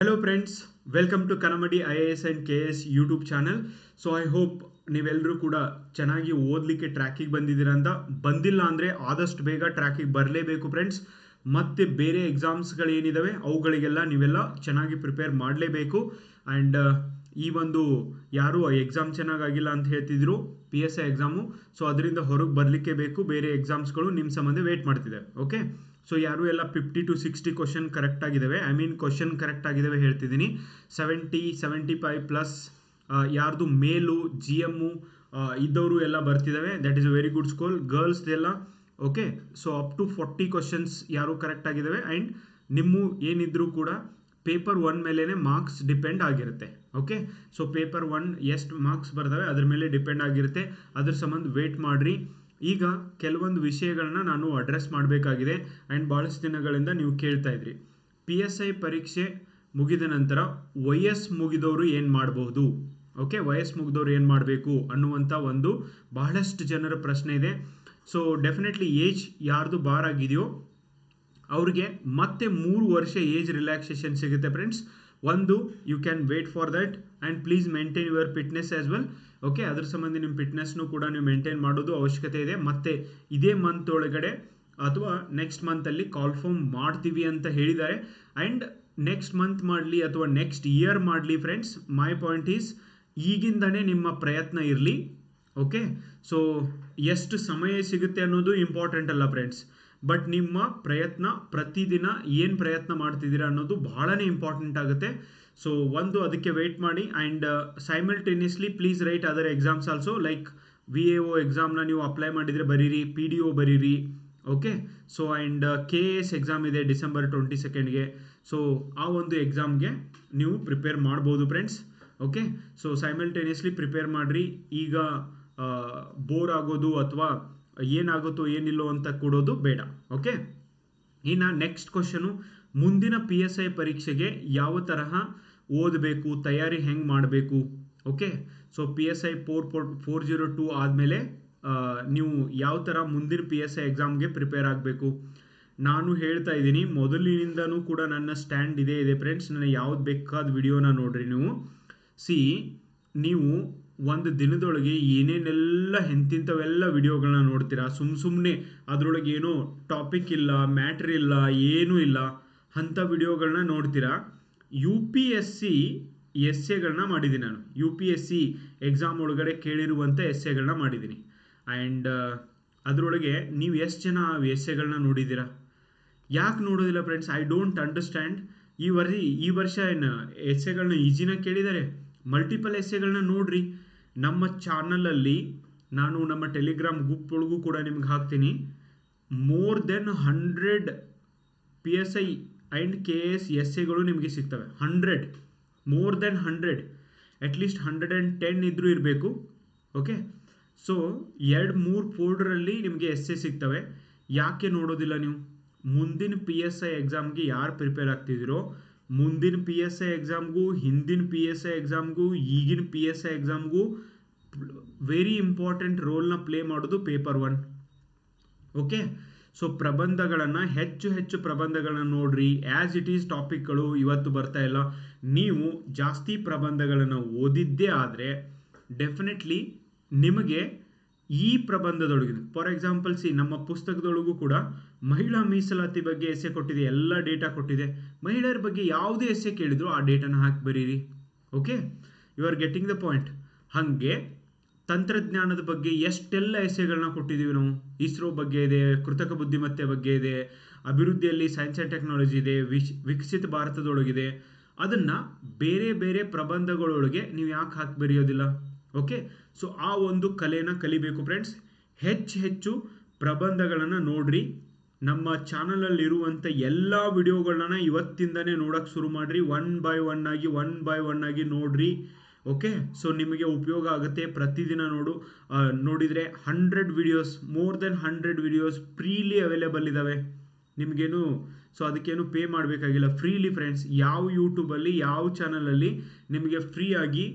Hello friends welcome to Kanamadi I A S and K S YouTube channel so I hope ನೀವೆಲ್ಲರೂ ಕೂಡ ಚೆನ್ನಾಗಿ ಓದಲಿಕ್ಕೆ ಟ್ರ್ಯಾಕಿಗೆ ಬಂದಿದ್ದೀರ ಅಂತ. ಬಂದಿಲ್ಲ ಅಂದರೆ ಆದಷ್ಟು ಬೇಗ ಟ್ರ್ಯಾಕಿಗೆ ಬರಲೇಬೇಕು ಫ್ರೆಂಡ್ಸ್ ಮತ್ತು ಬೇರೆ ಎಕ್ಸಾಮ್ಸ್ಗಳೇನಿದ್ದಾವೆ ಅವುಗಳಿಗೆಲ್ಲ ನೀವೆಲ್ಲ ಚೆನ್ನಾಗಿ ಪ್ರಿಪೇರ್ ಮಾಡಲೇಬೇಕು. ಆ್ಯಂಡ್ ಈ ಒಂದು ಯಾರು ಎಕ್ಸಾಮ್ ಚೆನ್ನಾಗಾಗಿಲ್ಲ ಅಂತ ಹೇಳ್ತಿದ್ರು P S I exam so ಅದರಿಂದ ಹೊರಗೆ ಬರಲಿಕ್ಕೆ ಬೇಕು, ಬೇರೆ ಎಕ್ಸಾಮ್ಸ್ಗಳು ನಿಮ್ಮ ಸಂಬಂಧ ವೇಟ್ ಮಾಡ್ತಿದೆ ಓಕೆ ಸೊ ಯಾರು ಎಲ್ಲ fifty to sixty question correct ಆಗಿದ್ದಾವೆ ಐ ಮೀನ್ ಕ್ವಶನ್ ಕರೆಕ್ಟ್ ಆಗಿದ್ದಾವೆ ಹೇಳ್ತಿದ್ದೀನಿ. ಸೆವೆಂಟಿ ಸೆವೆಂಟಿ ಫೈವ್ ಪ್ಲಸ್ ಯಾರ್ದು ಮೇಲು ಜಿ ಎಮ್ಮು ಇದ್ದವರು ಎಲ್ಲ ಬರ್ತಿದ್ದಾವೆ that is a very good school ಗರ್ಲ್ಸ್ದೆಲ್ಲ okay so up to forty questions ಯಾರು ಕರೆಕ್ಟ್ ಆಗಿದ್ದಾವೆ ಆ್ಯಂಡ್ ನಿಮ್ಮ ಏನಿದ್ರೂ ಕೂಡ ಪೇಪರ್ ಒನ್ ಮೇಲೇ ಮಾರ್ಕ್ಸ್ ಡಿಪೆಂಡ್ ಆಗಿರುತ್ತೆ ಓಕೆ ಸೊ ಪೇಪರ್ ಒನ್ ಎಷ್ಟು ಮಾರ್ಕ್ಸ್ ಬರ್ತವೆ ಅದ್ರ ಮೇಲೆ ಡಿಪೆಂಡ್ ಆಗಿರುತ್ತೆ. ಅದ್ರ ಸಂಬಂಧ ವೇಟ್ ಮಾಡಿರಿ. ಈಗ ಕೆಲವೊಂದು ವಿಷಯಗಳನ್ನ ನಾನು ಅಡ್ರೆಸ್ ಮಾಡಬೇಕಾಗಿದೆ ಆ್ಯಂಡ್ ಭಾಳಷ್ಟು ದಿನಗಳಿಂದ ನೀವು ಕೇಳ್ತಾ ಇದ್ರಿ. ಪಿ ಎಸ್ ಐ ಪರೀಕ್ಷೆ ಮುಗಿದ ನಂತರ ವಯಸ್ಸು ಮುಗಿದವರು ಏನು ಮಾಡಬಹುದು? ಓಕೆ ವಯಸ್ಸು ಮುಗಿದವ್ರು ಏನು ಮಾಡಬೇಕು ಅನ್ನುವಂಥ ಒಂದು ಬಹಳಷ್ಟು ಜನರ ಪ್ರಶ್ನೆ ಇದೆ. ಸೊ ಡೆಫಿನೆಟ್ಲಿ ಏಜ್ ಯಾರ್ದು ಬಾರ್ ಆಗಿದೆಯೋ ಅವ್ರಿಗೆ ಮತ್ತೆ ಮೂರು ವರ್ಷ ಏಜ್ ರಿಲ್ಯಾಕ್ಸೇಷನ್ ಸಿಗುತ್ತೆ ಫ್ರೆಂಡ್ಸ್ ಒಂದು you can wait for that and please maintain your fitness as well okay ಅದ್ರ ಸಂಬಂಧ ನಿಮ್ಮ ಫಿಟ್ನೆಸ್ನು ಕೂಡ ನೀವು ಮೇಂಟೈನ್ ಮಾಡೋದು ಅವಶ್ಯಕತೆ ಇದೆ. ಮತ್ತೆ ಇದೇ ಮಂತ್ ಒಳಗಡೆ ಅಥವಾ ನೆಕ್ಸ್ಟ್ ಮಂತಲ್ಲಿ ಕಾಲ್ಫಾರ್ಮ್ ಮಾಡ್ತೀವಿ ಅಂತ ಹೇಳಿದ್ದಾರೆ. ಆ್ಯಂಡ್ ನೆಕ್ಸ್ಟ್ ಮಂತ್ ಮಾಡಲಿ ಅಥವಾ ನೆಕ್ಸ್ಟ್ ಇಯರ್ ಮಾಡಲಿ ಫ್ರೆಂಡ್ಸ್ ಮೈ ಪಾಯಿಂಟ್ ಈಸ್ ಈಗಿಂದನೇ ನಿಮ್ಮ ಪ್ರಯತ್ನ ಇರಲಿ. ಓಕೆ ಸೊ ಎಷ್ಟು ಸಮಯ ಸಿಗುತ್ತೆ ಅನ್ನೋದು ಇಂಪಾರ್ಟೆಂಟ್ ಅಲ್ಲ ಫ್ರೆಂಡ್ಸ್ ಬಟ್ ನಿಮ್ಮ ಪ್ರಯತ್ನ ಪ್ರತಿದಿನ ಏನು ಪ್ರಯತ್ನ ಮಾಡ್ತಿದ್ದೀರಾ ಅನ್ನೋದು ಬಹಳನೇ ಇಂಪಾರ್ಟೆಂಟ್ ಆಗುತ್ತೆ. ಸೊ ಒಂದು ಅದಕ್ಕೆ ವೆಯ್ಟ್ ಮಾಡಿ and simultaneously please write other exams also like V A O ಎಕ್ಸಾಮ್ನ ನೀವು ಅಪ್ಲೈ ಮಾಡಿದರೆ ಬರೀರಿ ಪಿ ಡಿ ಒ ಬರೀರಿ okay so and K A S exam ಇದೆ ಡಿಸೆಂಬರ್ ಟ್ವೆಂಟಿ ಸೆಕೆಂಡ್ಗೆ ಸೊ ಆ ಒಂದು ಎಕ್ಸಾಮ್ಗೆ ನೀವು ಪ್ರಿಪೇರ್ ಮಾಡ್ಬೋದು friends okay so simultaneously prepare ಮಾಡಿರಿ. ಈಗ ಬೋರ್ ಆಗೋದು ಅಥವಾ ಏನಾಗುತ್ತೋ ಏನಿಲ್ಲೋ ಅಂತ ಕೊಡೋದು ಬೇಡ ಓಕೆ ಇನ್ನು ನೆಕ್ಸ್ಟ್ ಕ್ವಶನು ಮುಂದಿನ ಪಿ ಎಸ್ ಐ ಪರೀಕ್ಷೆಗೆ ಯಾವ ತರಹ ಓದಬೇಕು, ತಯಾರಿ ಹೆಂಗೆ ಮಾಡಬೇಕು? Okay so P S I four four four zero two ಆದಮೇಲೆ ನೀವು ಯಾವ ಥರ ಮುಂದಿನ ಪಿ ಎಸ್ ಐ ಎಕ್ಸಾಮ್ಗೆ ಪ್ರಿಪೇರ್ ಆಗಬೇಕು? ನಾನು ಹೇಳ್ತಾ ಇದ್ದೀನಿ, ಮೊದಲಿನಿಂದನೂ ಕೂಡ ನನ್ನ ಸ್ಟ್ಯಾಂಡ್ ಇದೇ ಇದೆ ಫ್ರೆಂಡ್ಸ್ ನನ್ನ ಯಾವ್ದು ಬೇಕಾದ ವಿಡಿಯೋನ ನೋಡ್ರಿ ನೀವು. ಸಿ, ನೀವು ಒಂದು ದಿನದೊಳಗೆ ಏನೇನೆಲ್ಲ ಎಂತಿಂಥವೆಲ್ಲ ವಿಡಿಯೋಗಳನ್ನ ನೋಡ್ತೀರಾ? ಸುಮ್ಮ ಸುಮ್ಮನೆ ಅದರೊಳಗೆ ಏನೋ ಟಾಪಿಕ್ ಇಲ್ಲ ಮ್ಯಾಟ್ರ್ ಇಲ್ಲ, ಏನೂ ಇಲ್ಲ. ಅಂಥ ವಿಡಿಯೋಗಳನ್ನ ನೋಡ್ತೀರಾ? ಯು ಪಿ ಎಸ್ ಸಿ ಎಸ್ಸೆಗಳನ್ನ ಮಾಡಿದ್ದೀನಿ ನಾನು. U P S C exam ಒಳಗಡೆ ಕೇಳಿರುವಂಥ ಎಸ್ಸೆಗಳನ್ನ ಮಾಡಿದ್ದೀನಿ. ಆ್ಯಂಡ್ ಅದರೊಳಗೆ ನೀವು ಎಷ್ಟು ಜನ ಎಸ್ಸೆಗಳನ್ನ ನೋಡಿದ್ದೀರಾ? ಯಾಕೆ ನೋಡೋದಿಲ್ಲ ಫ್ರೆಂಡ್ಸ್ ಐ ಡೋಂಟ್ ಅಂಡರ್ಸ್ಟ್ಯಾಂಡ್ ಈ ವರ್ಷ ಈ ವರ್ಷ ಏನು ಎಸ್ಸೆಗಳನ್ನ ಈಜಿನ ಕೇಳಿದ್ದಾರೆ? ಮಲ್ಟಿಪಲ್ ಎಸ್ಸೆಗಳನ್ನ ನೋಡ್ರಿ. ನಮ್ಮ ಚಾನಲಲ್ಲಿ ನಾನು ನಮ್ಮ ಟೆಲಿಗ್ರಾಮ್ ಗ್ರೂಪ್ ಒಳಗೂ ಕೂಡ ನಿಮ್ಗೆ ಹಾಕ್ತೀನಿ. More than hundred P S I and K S S ಎಗಳು ನಿಮಗೆ ಸಿಗ್ತವೆ. Hundred more than hundred at least hundred and ten ಇದ್ರೂ ಇರಬೇಕು. ಓಕೆ ಸೊ ಎರಡು, ಮೂರು ಫೋಲ್ಡ್ರಲ್ಲಿ ನಿಮಗೆ ಎಸ್ ಎ ಸಿಗ್ತವೆ. ಯಾಕೆ ನೋಡೋದಿಲ್ಲ ನೀವು? ಮುಂದಿನ ಪಿ ಎಸ್ ಐ ಎಕ್ಸಾಮ್ಗೆ ಯಾರು ಪ್ರಿಪೇರ್ ಆಗ್ತಿದ್ದೀರೋ, ಮುಂದಿನ ಪಿ ಎಸ್ ಐ ಎಕ್ಸಾಮ್ಗೂ ಹಿಂದಿನ ಪಿ ಎಸ್ ಐ ಎಕ್ಸಾಮ್ಗೂ ಈಗಿನ ಪಿ ಎಸ್ ಐ ಎಕ್ಸಾಮ್ಗೂ ವೆರಿ ಇಂಪಾರ್ಟೆಂಟ್ ರೋಲ್ನ ಪ್ಲೇ ಮಾಡೋದು ಪೇಪರ್ ಒನ್ ಓಕೆ ಸೊ ಪ್ರಬಂಧಗಳನ್ನು ಹೆಚ್ಚು ಹೆಚ್ಚು ಪ್ರಬಂಧಗಳನ್ನು ನೋಡ್ರಿ. ಆ್ಯಸ್ ಇಟ್ ಈಸ್ ಟಾಪಿಕ್ಗಳು ಇವತ್ತು ಬರ್ತಾ ಇಲ್ಲ. ನೀವು ಜಾಸ್ತಿ ಪ್ರಬಂಧಗಳನ್ನು ಓದಿದ್ದೇ ಆದರೆ ಡೆಫಿನೆಟ್ಲಿ ನಿಮಗೆ ಈ ಪ್ರಬಂಧದೊಳಗೆ ಫಾರ್ ಎಕ್ಸಾಂಪಲ್ ಸಿ ನಮ್ಮ ಪುಸ್ತಕದೊಳಗೂ ಕೂಡ ಮಹಿಳಾ ಮೀಸಲಾತಿ ಬಗ್ಗೆ ಎಸೆ ಕೊಟ್ಟಿದೆ, ಎಲ್ಲ ಡೇಟಾ ಕೊಟ್ಟಿದೆ. ಮಹಿಳೆಯರ ಬಗ್ಗೆ ಯಾವುದೇ ಎಸೆ ಕೇಳಿದ್ರು ಆ ಡೇಟಾನ ಹಾಕಿ ಬರೀರಿ. Okay you are getting the point ಹಾಗೆ ತಂತ್ರಜ್ಞಾನದ ಬಗ್ಗೆ ಎಷ್ಟೆಲ್ಲ ಎಸೆಗಳನ್ನ ಕೊಟ್ಟಿದ್ದೀವಿ ನಾವು? ಇಸ್ರೋ ಬಗ್ಗೆ ಇದೆ, ಕೃತಕ ಬುದ್ಧಿಮತ್ತೆ ಬಗ್ಗೆ ಇದೆ, ಅಭಿವೃದ್ಧಿಯಲ್ಲಿ ಸೈನ್ಸ್ ಆ್ಯಂಡ್ ಟೆಕ್ನಾಲಜಿ ಇದೆ, ವಿಶ್, ವಿಕಸಿತ ಭಾರತದೊಳಗಿದೆ. ಅದನ್ನು ಬೇರೆ ಬೇರೆ ಪ್ರಬಂಧಗಳೊಳಗೆ ನೀವು ಯಾಕೆ ಹಾಕಿ ಬರೆಯೋದಿಲ್ಲ? ಓಕೆ? ಸೊ ಆ ಒಂದು ಕಲೆನ ಕಲಿಬೇಕು ಫ್ರೆಂಡ್ಸ್ ಹೆಚ್ಚು ಹೆಚ್ಚು ಪ್ರಬಂಧಗಳನ್ನು ನೋಡ್ರಿ. ನಮ್ಮ ಚಾನಲಲ್ಲಿರುವಂಥ ಎಲ್ಲ ವಿಡಿಯೋಗಳನ್ನ ಇವತ್ತಿಂದನೇ ನೋಡೋಕ್ಕೆ ಶುರು ಮಾಡಿರಿ. ಒನ್ ಬೈ ಒನ್ ಆಗಿ ಒನ್ ಬೈ ಒನ್ ಆಗಿ ನೋಡ್ರಿ. ಓಕೆ ಸೊ ನಿಮಗೆ ಉಪಯೋಗ ಆಗುತ್ತೆ. ಪ್ರತಿದಿನ ನೋಡು. ನೋಡಿದರೆ hundred videos more than hundred videos freely available ಇದ್ದಾವೆ ನಿಮಗೇನು ಸೊ ಅದಕ್ಕೇನು ಪೇ ಮಾಡಬೇಕಾಗಿಲ್ಲ. ಫ್ರೀಲಿ ಫ್ರೆಂಡ್ಸ್ ಯಾವ ಯೂಟ್ಯೂಬಲ್ಲಿ ಯಾವ ಚಾನಲಲ್ಲಿ ನಿಮಗೆ ಫ್ರೀ ಆಗಿ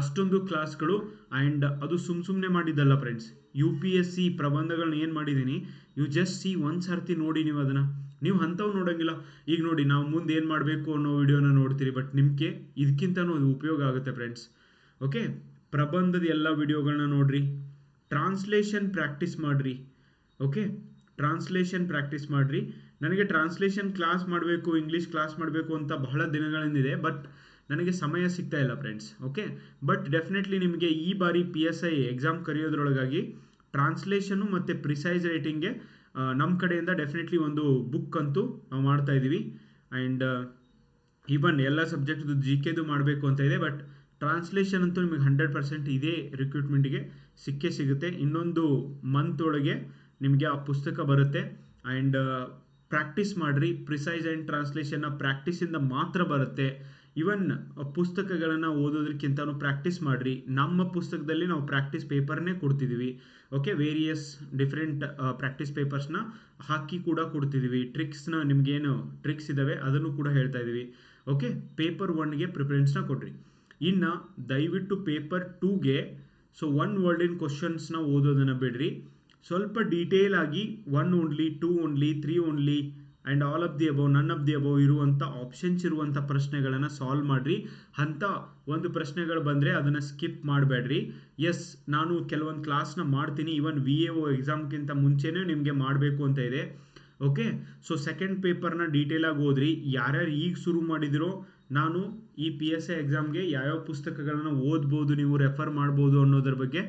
ಅಷ್ಟೊಂದು ಕ್ಲಾಸ್ಗಳು ಆ್ಯಂಡ್ ಅದು ಸುಮ್ಮ ಸುಮ್ಮನೆ ಮಾಡಿದ್ದಲ್ಲ friends U P S C ಪ್ರಬಂಧಗಳನ್ನ ಏನು ಮಾಡಿದ್ದೀನಿ? ಯು ಜಸ್ಟ್ ಸಿ ಒಂದು ಸರ್ತಿ ನೋಡಿ ನೀವು ಅದನ್ನು. ನೀವು ಅಂಥವು ನೋಡೋಂಗಿಲ್ಲ. ಈಗ ನೋಡಿ, ನಾವು ಮುಂದೆ ಏನು ಮಾಡಬೇಕು ಅನ್ನೋ ವಿಡಿಯೋನ ನೋಡ್ತೀರಿ ಬಟ್ ನಿಮಗೆ ಇದಕ್ಕಿಂತನೂ ಉಪಯೋಗ ಆಗುತ್ತೆ ಫ್ರೆಂಡ್ಸ್ ಓಕೆ ಪ್ರಬಂಧದ ಎಲ್ಲ ವಿಡಿಯೋಗಳನ್ನ ನೋಡ್ರಿ. ಟ್ರಾನ್ಸ್ಲೇಷನ್ ಪ್ರಾಕ್ಟೀಸ್ ಮಾಡಿರಿ. ಓಕೆ ಟ್ರಾನ್ಸ್ಲೇಷನ್ ಪ್ರಾಕ್ಟೀಸ್ ಮಾಡಿರಿ. ನನಗೆ ಟ್ರಾನ್ಸ್ಲೇಷನ್ ಕ್ಲಾಸ್ ಮಾಡಬೇಕು ಇಂಗ್ಲೀಷ್ ಕ್ಲಾಸ್ ಮಾಡಬೇಕು ಅಂತ ಬಹಳ ದಿನಗಳಿಂದಿದೆ ಬಟ್ ನನಗೆ ಸಮಯ ಸಿಗ್ತಾ ಇಲ್ಲ ಫ್ರೆಂಡ್ಸ್ ಓಕೆ ಬಟ್ ಡೆಫಿನೆಟ್ಲಿ ನಿಮಗೆ ಈ ಬಾರಿ ಪಿ ಎಸ್ ಐ ಎಕ್ಸಾಮ್ ಕರೆಯೋದ್ರೊಳಗಾಗಿ ಟ್ರಾನ್ಸ್ಲೇಷನು ಮತ್ತು ಪ್ರಿಸೈಸ್ ರೈಟಿಂಗ್ಗೆ ನಮ್ಮ ಕಡೆಯಿಂದ ಡೆಫಿನೆಟ್ಲಿ ಒಂದು ಬುಕ್ ಅಂತೂ ನಾವು ಮಾಡ್ತಾ ಇದ್ದೀವಿ ಆ್ಯಂಡ್ ಈವನ್ ಎಲ್ಲ ಸಬ್ಜೆಕ್ಟ್ದು ಜಿ ಕೆದು ಮಾಡಬೇಕು ಅಂತ ಇದೆ ಬಟ್ ಟ್ರಾನ್ಸ್ಲೇಷನ್ ಅಂತೂ ನಿಮಗೆ ಹಂಡ್ರೆಡ್ ಪರ್ಸೆಂಟ್ ಇದೇ ರಿಕ್ರೂಟ್ಮೆಂಟಿಗೆ ಸಿಕ್ಕೇ ಸಿಗುತ್ತೆ. ಇನ್ನೊಂದು ಮಂತ್ ಒಳಗೆ ನಿಮಗೆ ಆ ಪುಸ್ತಕ ಬರುತ್ತೆ. ಆ್ಯಂಡ್ ಪ್ರಾಕ್ಟೀಸ್ ಮಾಡಿರಿ. ಪ್ರಿಸೈಸ್ ಆ್ಯಂಡ್ ಟ್ರಾನ್ಸ್ಲೇಷನ್ನ ಪ್ರಾಕ್ಟೀಸಿಂದ ಮಾತ್ರ ಬರುತ್ತೆ. ಇವನ್ ಪುಸ್ತಕಗಳನ್ನು ಓದೋದಕ್ಕಿಂತನೂ ಪ್ರಾಕ್ಟೀಸ್ ಮಾಡಿರಿ. ನಮ್ಮ ಪುಸ್ತಕದಲ್ಲಿ ನಾವು ಪ್ರಾಕ್ಟೀಸ್ ಪೇಪರ್ನೇ ಕೊಡ್ತಿದ್ದೀವಿ ಓಕೆ ವೇರಿಯಸ್ ಡಿಫ್ರೆಂಟ್ ಪ್ರಾಕ್ಟೀಸ್ ಪೇಪರ್ಸ್ನ ಹಾಕಿ ಕೂಡ ಕೊಡ್ತಿದ್ದೀವಿ ಟ್ರಿಕ್ಸ್ನ ನಿಮಗೇನು ಟ್ರಿಕ್ಸ್ ಇದ್ದಾವೆ ಅದನ್ನು ಕೂಡ ಹೇಳ್ತಾ ಇದ್ದೀವಿ ಓಕೆ ಪೇಪರ್ ಒನ್ಗೆ ಪ್ರಿಫರೆನ್ಸ್ನ ಕೊಡ್ರಿ. ಇನ್ನು ದಯವಿಟ್ಟು ಪೇಪರ್ ಟೂಗೆ ಸೊ ಒನ್ ವರ್ಲ್ಡಿನ ಕ್ವಶನ್ಸ್ನ ಓದೋದನ್ನು ಬಿಡ್ರಿ. ಸ್ವಲ್ಪ ಡೀಟೇಲ್ ಆಗಿ one only two only three only and all of the above none of the above ಇರುವಂಥ ಆಪ್ಷನ್ಸ್ ಇರುವಂಥ ಪ್ರಶ್ನೆಗಳನ್ನು ಸಾಲ್ವ್ ಮಾಡಿರಿ. ಅಂಥ ಒಂದು ಪ್ರಶ್ನೆಗಳು ಬಂದರೆ ಅದನ್ನು ಸ್ಕಿಪ್ ಮಾಡಬೇಡ್ರಿ. ಎಸ್ ನಾನು ಕೆಲವೊಂದು ಕ್ಲಾಸ್ನ ಮಾಡ್ತೀನಿ. ಇವನ್ ವಿ ಎ ಒ ಎಕ್ಸಾಮ್ಗಿಂತ ಮುಂಚೆನೇ ನಿಮಗೆ ಮಾಡಬೇಕು ಅಂತ ಇದೆ. ಓಕೆ ಸೊ ಸೆಕೆಂಡ್ ಪೇಪರ್ನ ಡೀಟೇಲಾಗಿ ಓದ್ರಿ. ಯಾರ್ಯಾರು ಈಗ ಶುರು ಮಾಡಿದಿರೋ, ನಾನು ಈ ಪಿ ಎಸ್ ಐ ಎಕ್ಸಾಮ್ಗೆ ಯಾವ್ಯಾವ ಪುಸ್ತಕಗಳನ್ನು ಓದ್ಬೋದು ನೀವು ರೆಫರ್ ಮಾಡ್ಬೋದು ಅನ್ನೋದ್ರ ಬಗ್ಗೆ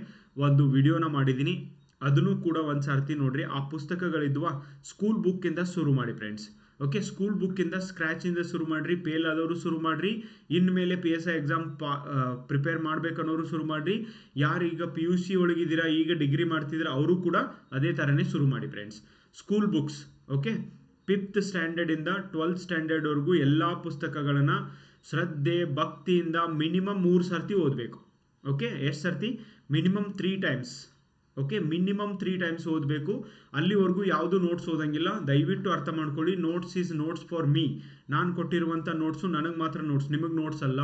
ಒಂದು ವಿಡಿಯೋನ ಮಾಡಿದ್ದೀನಿ. ಅದನ್ನು ಕೂಡ ಒಂದು ಸರ್ತಿ ನೋಡ್ರಿ. ಆ ಪುಸ್ತಕಗಳಿದ್ವಾ ಸ್ಕೂಲ್ ಬುಕ್ಕಿಂದ ಶುರು ಮಾಡಿ ಫ್ರೆಂಡ್ಸ್ ಓಕೆ ಸ್ಕೂಲ್ ಬುಕ್ಕಿಂದ ಸ್ಕ್ರ್ಯಾಚಿಂದ ಶುರು ಮಾಡಿರಿ ಫೇಲ್ ಆದವರು ಶುರು ಮಾಡಿರಿ ಇನ್ಮೇಲೆ ಪಿ ಎಸ್ ಐ ಎಕ್ಸಾಮ್ ಪಾ ಪ್ರಿಪೇರ್ ಮಾಡ್ಬೇಕನ್ನೋರು ಶುರು ಮಾಡಿರಿ. ಯಾರು ಈಗ ಪಿ ಯು ಸಿ ಒಳಗಿದ್ದೀರಾ, ಈಗ ಡಿಗ್ರಿ ಮಾಡ್ತಿದ್ದೀರಾ, ಅವರು ಕೂಡ ಅದೇ ಥರನೇ ಶುರು ಮಾಡಿ friends school books okay fifth ಸ್ಟ್ಯಾಂಡರ್ಡಿಂದ twelfth ಸ್ಟ್ಯಾಂಡರ್ಡ್ವರೆಗೂ ಎಲ್ಲ ಪುಸ್ತಕಗಳನ್ನು ಶ್ರದ್ಧೆ, ಭಕ್ತಿಯಿಂದ ಮಿನಿಮಮ್ ಮೂರು ಸರ್ತಿ ಓದಬೇಕು. ಓಕೆ ಎಷ್ಟು ಸರ್ತಿ? Minimum three times okay minimum three times ಓದಬೇಕು. ಅಲ್ಲಿವರೆಗೂ ಯಾವುದು ನೋಟ್ಸ್ ಓದಂಗಿಲ್ಲ. ದಯವಿಟ್ಟು ಅರ್ಥ ಮಾಡ್ಕೊಳ್ಳಿ. Notes is notes for me ನಾನು ಕೊಟ್ಟಿರುವಂಥ ನೋಟ್ಸು ನನಗೆ ಮಾತ್ರ ನೋಟ್ಸ್ ನಿಮಗೆ ನೋಟ್ಸ್ ಅಲ್ಲ.